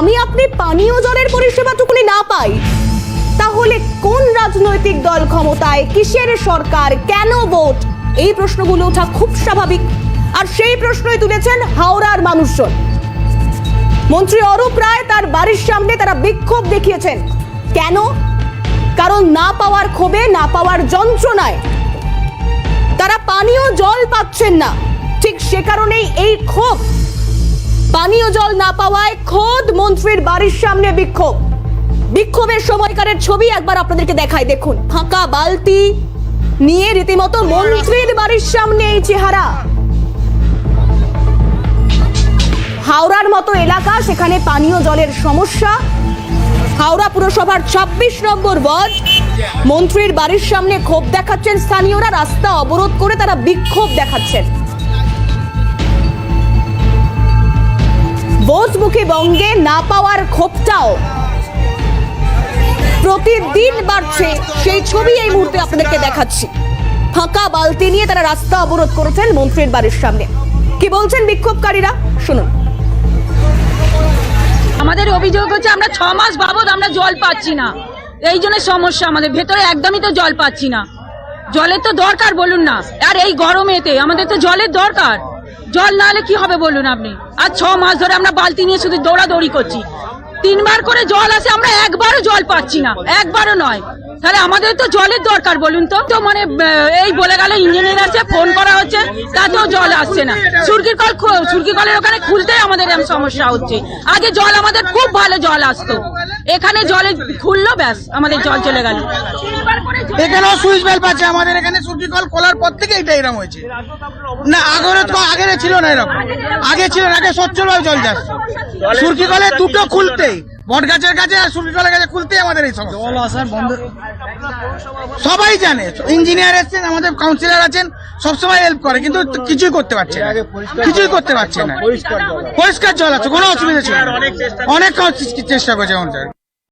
আমি আপনি পানীয় জলের পরিষেবাটুকুনি না পাই, তাহলে কোন রাজনৈতিক দল ক্ষমতায় কিসের সরকার কেন ভোট? এই প্রশ্নগুলো ওঠা খুব স্বাভাবিক, আর সেই প্রশ্নই তুলেছেন হাওড়ার মানুষজন। মন্ত্রী অরূপ রায় তার বাড়ির সামনে তারা বিক্ষোভ দেখিয়েছেন। কেন? কারণ না পাওয়ার ক্ষোভে, না পাওয়ার যন্ত্রণায়। তারা পানীয় জল পাচ্ছেন না। ঠিক সে কারণেই এই ক্ষোভ। পানীয় জল না পাওয়ায় খোদ মন্ত্রীর বাড়ির সামনে বিক্ষোভ। বিক্ষোভের সময়কারের ছবি একবার আপনাদেরকে দেখাই, দেখুন। ফাঁকা বালতি নিয়ে রীতিমতো মন্ত্রীর বাড়ির সামনে এই চেহারা। হাওড়ার মতো এলাকা, সেখানে পানীয় জলের সমস্যা। হাওড়া পুরসভার ছাব্বিশ নম্বর ওয়ার্ড। মন্ত্রীর বাড়ির সামনে ক্ষোভ দেখাচ্ছেন স্থানীয়রা, রাস্তা অবরোধ করে তারা বিক্ষোভ দেখাচ্ছেন। ভোজমুখী বঙ্গে না পাওয়ার ক্ষোভটাও প্রতিদিন বাড়ছে। সেই ছবি এই মুহূর্তে আপনাদেরকে দেখাচ্ছি। ফাঁকা বালতি নিয়ে তারা রাস্তা অবরোধ করেছেন মন্ত্রীর বাড়ির সামনে। কি বলছেন বিক্ষোভকারীরা? শুনুন। আমাদের অভিযোগ হচ্ছে আমরা ছ মাস বাবদ আমরা জল পাচ্ছি না। এই জন্য সমস্যা আমাদের। ভেতরে একদমই তো জল পাচ্ছি না। জলের তো দরকার, বলুন না। আর এই গরমেতে আমাদের তো জলের দরকার। জল না হলে কি হবে বলুন আপনি? আর ছ মাস ধরে আমরা বালতি নিয়ে শুধু দৌড়াদৌড়ি করছি। তিনবার করে জল আসে, আমরা একবারও জল পাচ্ছি না। একবারও নয়। তাহলে আমাদের তো জলের দরকার, বলুন তো। তো মানে এই বলে গেল ইঞ্জিনিয়ার আছে, ফোন করা হচ্ছে, তাতেও জল আসছে না। সুরকির কল সুরকি কলের ওখানে খুলতেই আমাদের সমস্যা হচ্ছে। আগে জল, আমাদের খুব ভালো জল আসতো। এখানে জলে খুললো ব্যাস আমাদের জল চলে গেল। এখানেও সুইচ বেল পাচ্ছে আমাদের এখানে সূর্য কল খোলার পর থেকে এটা এরকম হয়েছে। না আগরে তো আগে ছিল না এরকম। আগে ছিল না আগে সচ্ছলভাবে জল যাচ্ছে। সুরকি কলে দুটো খুলতেই বট গাছের কাছে আর সুরকি কলের কাছে খুলতেই আমাদের এই সমস্যা। জল আসার বন্ধ সবাই জানে ইঞ্জিনিয়ার এসছেন আমাদের কাউন্সিলর আছেন সবসময় হেল্প করে কিন্তু কিছুই করতে পারছে না। কিছুই করতে পারছে না। পরিষ্কার জল আছে। কোনো অসুবিধা ছিল। অনেক চেষ্টা করেছে আমাদের।